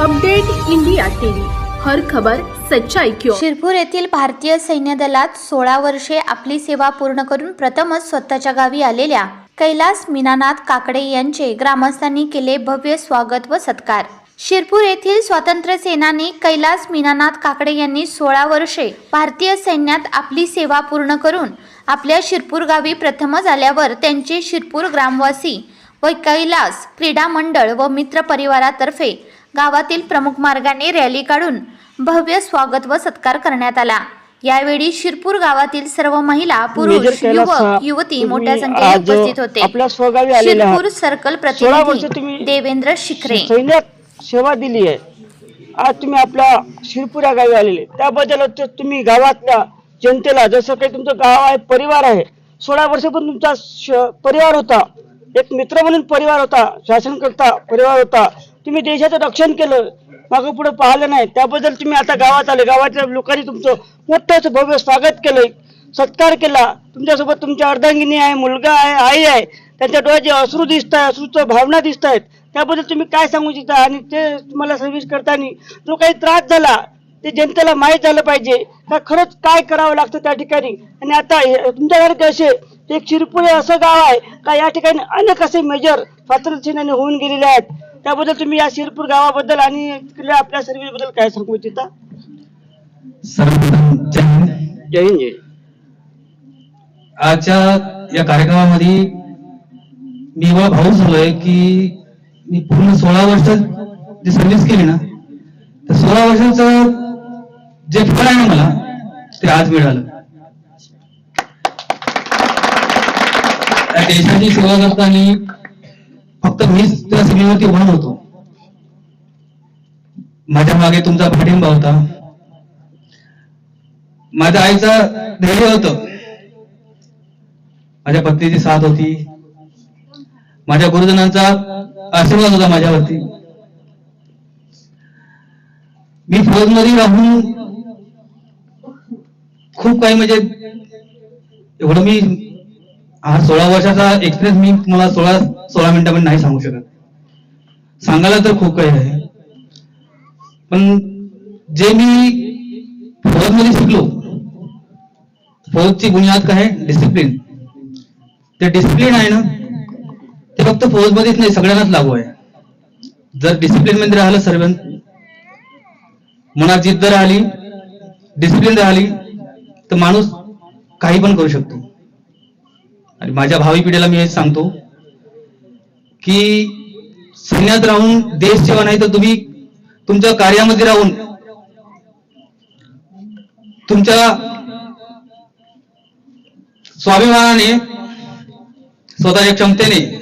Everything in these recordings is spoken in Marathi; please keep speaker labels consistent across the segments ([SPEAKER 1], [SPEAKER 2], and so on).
[SPEAKER 1] Update India TV. हर खबर सच्चाई क्यों
[SPEAKER 2] शिरपूर येथील भारतीय सैन्य दलात सोळा वर्षे आपली सेवा पूर्ण करून प्रथमच स्वतःच्या गावी आलेल्या कैलास मीनानाथ काकडे यांचे ग्रामस्थांनी केले भव्य स्वागत व सत्कार. शिरपूर येथील स्वातंत्र्य सेनानी कैलास मीनानाथ काकडे यांनी सोळा वर्षे भारतीय सैन्यात आपली सेवा पूर्ण करून आपल्या शिरपूर गावी प्रथमच आल्यावर त्यांचे शिरपूर ग्रामवासी व कैलास क्रीडा मंडळ व मित्र परिवारातर्फे गावातील प्रमुख मार्गाने रॅली काढून भव्य स्वागत व सत्कार करण्यात आला. यावेळी शिरपूर गावातील सर्व महिला पुरुष युवक युवती मोठ्या संख्येने उपस्थित होते. शिरपूर सर्कल प्रतिनिधी देवेंद्र शिखरे.
[SPEAKER 3] सेवा दिली आहे. आज तुम्ही आपल्या शिरपूर या गावी आलेले. त्याबद्दल तुम्ही गावातल्या जनतेला जसं काही तुमचं गाव आहे परिवार आहे. सोळा वर्ष पण तुमचा परिवार होता. एक मित्र म्हणून परिवार होता. शासनकर्ता परिवार होता. तुम्ही देशाचं रक्षण केलं मागं पुढे पाहिलं नाही. त्याबद्दल तुम्ही आता गावात आले. गावातल्या लोकांनी तुमचं मोठं असं भव्य स्वागत केलं सत्कार केला. तुमच्यासोबत तुमच्या अर्धांगिनी आहे मुलगा आहे आई आहे. त्यांच्या डोळ्याचे जे अश्रू दिसत आहे अश्रूच्या भावना दिसत आहेत. त्याबद्दल तुम्ही काय सांगू इच्छिता? आणि ते तुम्हाला सर्व्हिस करताना जो काही त्रास झाला ते जनतेला माहीत झालं पाहिजे. का खरंच काय करावं लागतं त्या ठिकाणी? आणि आता तुमच्यासारखे असे एक शिरपुरे असं गाव आहे का या ठिकाणी अनेक असे मेजर स्वातंत्र्य सेनाने होऊन गेलेले आहेत? त्याबद्दल तुम्ही या शिरपूर गावाबद्दल आणि तिकडल्या आपल्या सर्व्हिसबद्दल काय सांगू इच्छिता
[SPEAKER 4] जय हिंद.
[SPEAKER 3] जय
[SPEAKER 4] आजच्या या कार्यक्रमामध्ये मी एवढा भाऊ झालोय की मी पूर्ण सोळा वर्ष जी सर्व्हिस केली ना तर सोळा वर्षाचं जे फळ आहे ना मला ते आज मिळालं त्या देशाची सेवा करताना फक्त मीच त्या सीमेवरती उभा होतो. माझ्या मागे तुमचा पाठिंबा होता. माझ्या आईचा धैर्य होत. माझ्या पत्नीची साथ होती. माझ्या गुरुजनांचा आशीर्वाद होता माझ्यावरती. मी फौजमध्ये राहून खूप काही म्हणजे एवढं मी हा सोळा वर्षाचा एक्सपिरियन्स मी तुम्हाला सोळा सोळा मिनिटांमध्ये नाही सांगू शकत. सांगायला तर खूप काही आहे. पण जे मी फौजमध्ये शिकलो फौजची बुनियाद काय आहे? डिसिप्लिन ते डिसिप्लिन आहे ना ते फक्त फौजमध्येच नाही सगळ्यांनाच लागू आहे. जर डिसिप्लिनमध्ये राहिलं सर्व मनात जिद्द राहिली डिसिप्लिन राहिली तर माणूस काही पण करू शकतो. आणि माझ्या भावी पिढीला मी हेच सांगतो की सैन्यात राहून देश सेवा नाही तर तुम्ही तुमच्या कार्यामध्ये राहून तुमच्या स्वाभिमानाने स्वतःच्या क्षमतेने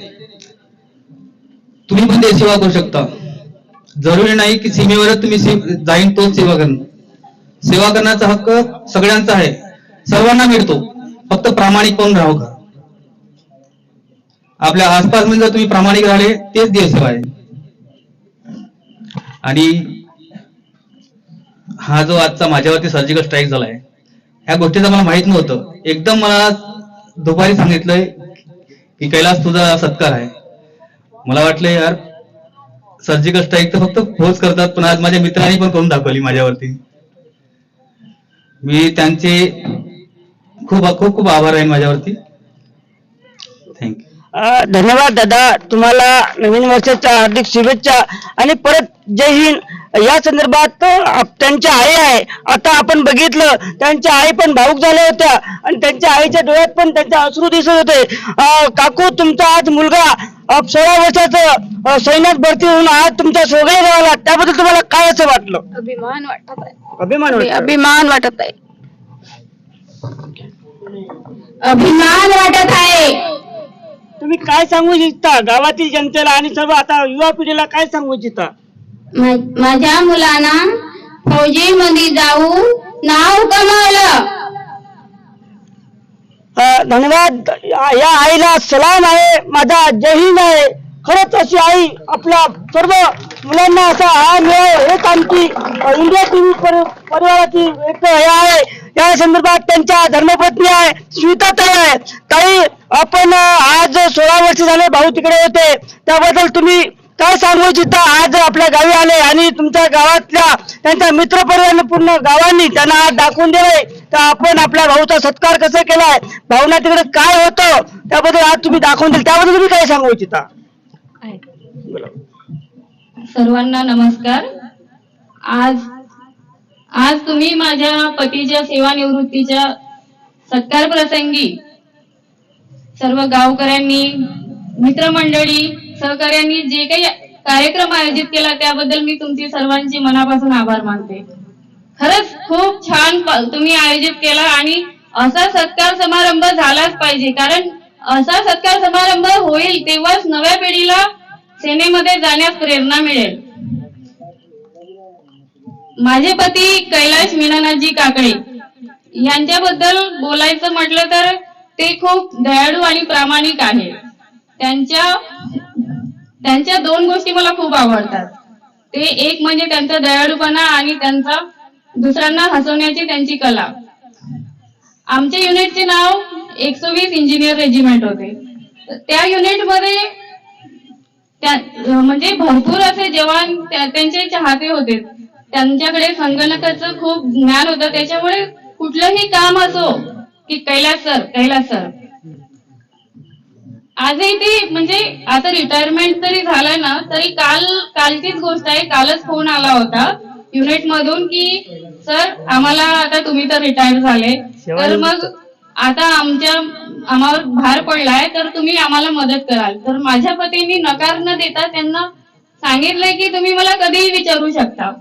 [SPEAKER 4] तुम्ही पण देश सेवा करू शकता. जरुरी नाही की सीमेवरच तुम्ही से- जाईन तोच सेवा करणं. सेवा करण्याचा हक्क सगळ्यांचा आहे. सर्वांना मिळतो. फक्त प्रामाणिक पण राहू का? आपल्या आसपास म्हणजे जर तुम्ही प्रामाणिक राहिले तेच देशसेवा आहे. आणि हा जो आजचा माझ्यावरती सर्जिकल स्ट्राईक झालाय ह्या गोष्टीचं मला माहीत नव्हतं. एकदम मला दुपारी सांगितलंय की कैलास तुझा सत्कार आहे. मला वाटलं यार सर्जिकल स्ट्राईक तर फक्त फोर्स करतात पण आज माझ्या मित्रांनी पण करून दाखवली माझ्यावरती. मी त्यांचे खूप खूप खूप आभार आहे माझ्यावरती.
[SPEAKER 3] धन्यवाद दादा. तुम्हाला नवीन वर्षाच्या हार्दिक शुभेच्छा. आणि परत जय हिंद. या संदर्भात त्यांच्या आई आहे. आता आपण बघितलं त्यांच्या आई पण भाऊक झाल्या होत्या. आणि त्यांच्या आईच्या डोळ्यात पण त्यांच्या अश्रू दिसत होते. काकू तुमचा आज मुलगा सोळा वर्षाचं सैन्यात भरती होऊन आज तुमच्या सोगळे गावाला त्याबद्दल तुम्हाला काय असं वाटलं?
[SPEAKER 5] अभिमान वाटत आहे.
[SPEAKER 3] अभिमान.
[SPEAKER 5] अभिमान वाटत आहे. अभिमान वाटत आहे.
[SPEAKER 3] तुम्ही काय सांगू इच्छिता? गावातील जनतेला आणि सर्व आता युवा पिढीला काय सांगू इच्छिता?
[SPEAKER 5] माझ्या मुलांना फौजी मध्ये जाऊन नाव कमावलं.
[SPEAKER 3] धन्यवाद. या आईला सलाम आहे. माझा जय हिंद आहे. खरंच अशी आई आपल्या सर्व मुलांना असा हा मिळावा हेच आमची इंडिया टीव्ही परिवाराची एक हे आहे. त्या संदर्भात त्यांच्या धर्मपत्नी आहे स्मिता ताई आहे. ताई आपण आज सोळा वर्ष झाले भाऊ तिकडे होते त्याबद्दल तुम्ही काय सांगू इच्छिता? आज आपल्या गावी आले आणि तुमच्या गावातल्या त्यांच्या मित्रपरिवार पूर्ण गावांनी त्यांना आज दाखवून दिले. तर आपण आपल्या भाऊचा सत्कार कसा केलाय? भाऊना तिकडे काय होतं? त्याबद्दल आज तुम्ही दाखवून दिले. त्याबद्दल तुम्ही काय सांगू इच्छिता?
[SPEAKER 5] सर्वांना नमस्कार. आज आज तुम्ही माझ्या पतीच्या सेवानिवृत्तीच्या सत्कार प्रसंगी सर्व गावकऱ्यांनी मित्रमंडळी सहकार्यांनी जे काही कार्यक्रम आयोजित केला त्याबद्दल मी तुमची सर्वांची मनापासून आभार मानते. खरंच खूप छान तुम्ही आयोजित केला आणि असा सत्कार समारंभ झालाच पाहिजे. कारण असा सत्कार समारंभ होईल तेव्हाच नव्या पिढीला सेनेमध्ये जाण्यास प्रेरणा मिळेल. माझे पती कैलाश मीनानाथजी काकडे. यांच्याबद्दल बोलायचं म्हटलं तर ते खूप दयाळू आणि प्रामाणिक आहे. त्यांच्या त्यांच्या दोन गोष्टी मला खूप आवडतात. ते एक म्हणजे त्यांचा दयाळूपणा आणि त्यांचा दुसऱ्यांना हसवण्याची त्यांची कला. आमच्या युनिटचे नाव एकशे वीस इंजिनियर रेजिमेंट होते. त्या युनिटमध्ये त्या म्हणजे भरपूर असे जवान त्यांचे चाहते होते. त्यांच्याकडे संगणकाचं खूप ज्ञान होतं. त्याच्यामुळे कुठलंही काम असो की कैलास सर कैलास सर आजही ते म्हणजे आता रिटायरमेंट जरी झालं ना तरी काल कालचीच गोष्ट आहे. कालच फोन आला होता युनिट मधून की सर आम्हाला आता तुम्ही तर रिटायर झाले. तर मग आता आमच्या आम्हावर भार पडलाय. तर तुम्ही आम्हाला मदत कराल. तर माझ्या पतींनी नकार न देता त्यांना सांगितलंय की तुम्ही मला कधीही विचारू शकता.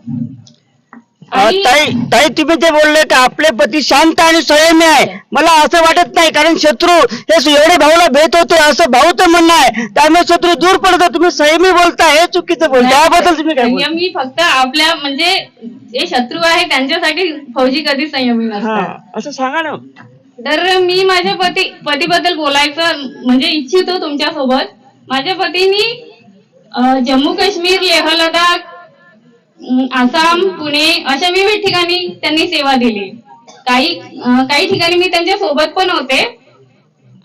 [SPEAKER 5] आणि-
[SPEAKER 3] ताई ताई तुम्ही जे बोलले की आपले पती शांत आणि संयमी आहे. मला असं वाटत नाही कारण शत्रू हे एवढे भाऊला भेट होते असं भाऊचं म्हणणं आहे. त्यामुळे शत्रू दूर पडतो. तुम्ही संयमी बोलता हे चुकीचं बोलता. त्याबद्दल तुम्ही काय बोलता?
[SPEAKER 5] संयमी फक्त आपल्या म्हणजे जे शत्रू आहे त्यांच्यासाठी फौजी कधी संयमी
[SPEAKER 3] हा असं सांगा ना.
[SPEAKER 5] तर मी माझ्या पती पतीबद्दल बोलायचं म्हणजे इच्छितो तुमच्यासोबत माझ्या पतीनी जम्मू काश्मीर लेह लडाख आसाम पुणे अशा विविध ठिकाणी त्यांनी सेवा दिली. काही काही ठिकाणी मी त्यांच्यासोबत पण होते.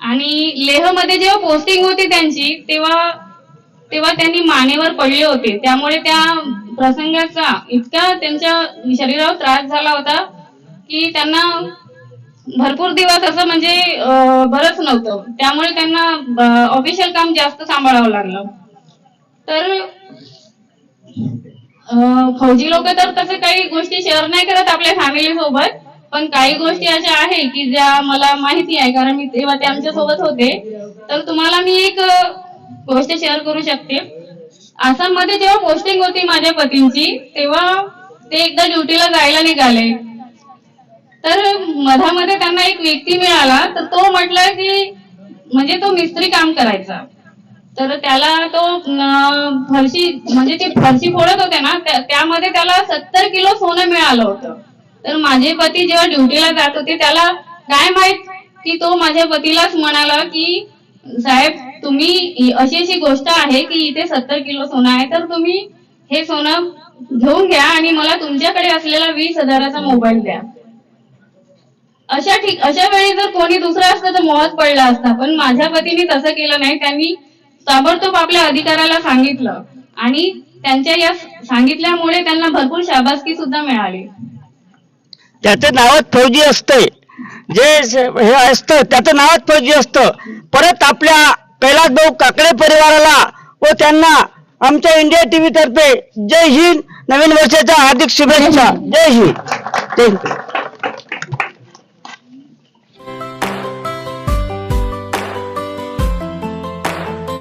[SPEAKER 5] आणि लेहमध्ये जेव्हा पोस्टिंग होती त्यांची तेव्हा तेव्हा त्यांनी मानेवर पडले होते. त्यामुळे त्या प्रसंगाचा इतका त्यांच्या शरीरावर त्रास झाला होता की त्यांना भरपूर दिवस असं म्हणजे बरंच नव्हतं. त्यामुळे त्यांना ऑफिशियल काम जास्त सांभाळावं लागलं. तर फौजी लोक तर तसं काही गोष्टी शेअर नाही करत आपल्या फॅमिली सोबत. पण काही गोष्टी अशा आहे की ज्या मला माहिती आहे कारण मी तेव्हा ते आमच्यासोबत होते. तर तुम्हाला मी एक गोष्ट शेअर करू शकते. आसाममध्ये जेव्हा पोस्टिंग होती माझ्या पतींची तेव्हा ते एकदा ड्युटीला जायला निघाले. तर मधामध्ये त्यांना एक व्यक्ती मिळाला तर तो म्हटला की म्हणजे तो मिस्त्री काम करायचा. तर त्याला तो फरशी म्हणजे ते फरशी फोडत होते ना त्यामध्ये त्याला सत्तर किलो सोनं मिळालं होतं. तर माझे पती जेव्हा ड्युटीला जात होते त्याला काय माहीत की तो माझ्या पतीलाच म्हणाला की साहेब तुम्ही अशी अशी गोष्ट आहे की इथे सत्तर किलो सोनं आहे तर तुम्ही हे सोनं घेऊन घ्या आणि मला तुमच्याकडे असलेला वीस हजाराचा मोबाईल द्या. अशा ठीक अशा वेळी जर कोणी दुसरा असतं तर मोहत पडला असता पण माझ्या पतीने तसं केलं नाही. त्यांनी ताबडतोब आपल्या अधिकाऱ्याला सांगितलं. आणि त्यांच्या या सांगितल्यामुळे त्यांना भरपूर शाबासकी सुद्धा मिळाली.
[SPEAKER 3] त्याचं नावात फौजी असते जे हे असतं त्याचं नावात फौजी असतं. परत आपल्या कैलास भाऊ काकडे परिवाराला व त्यांना आमच्या इंडिया टीव्ही तर्फे जय हिंद नवीन वर्षाच्या हार्दिक शुभेच्छा. जय हिंद. थँक्यू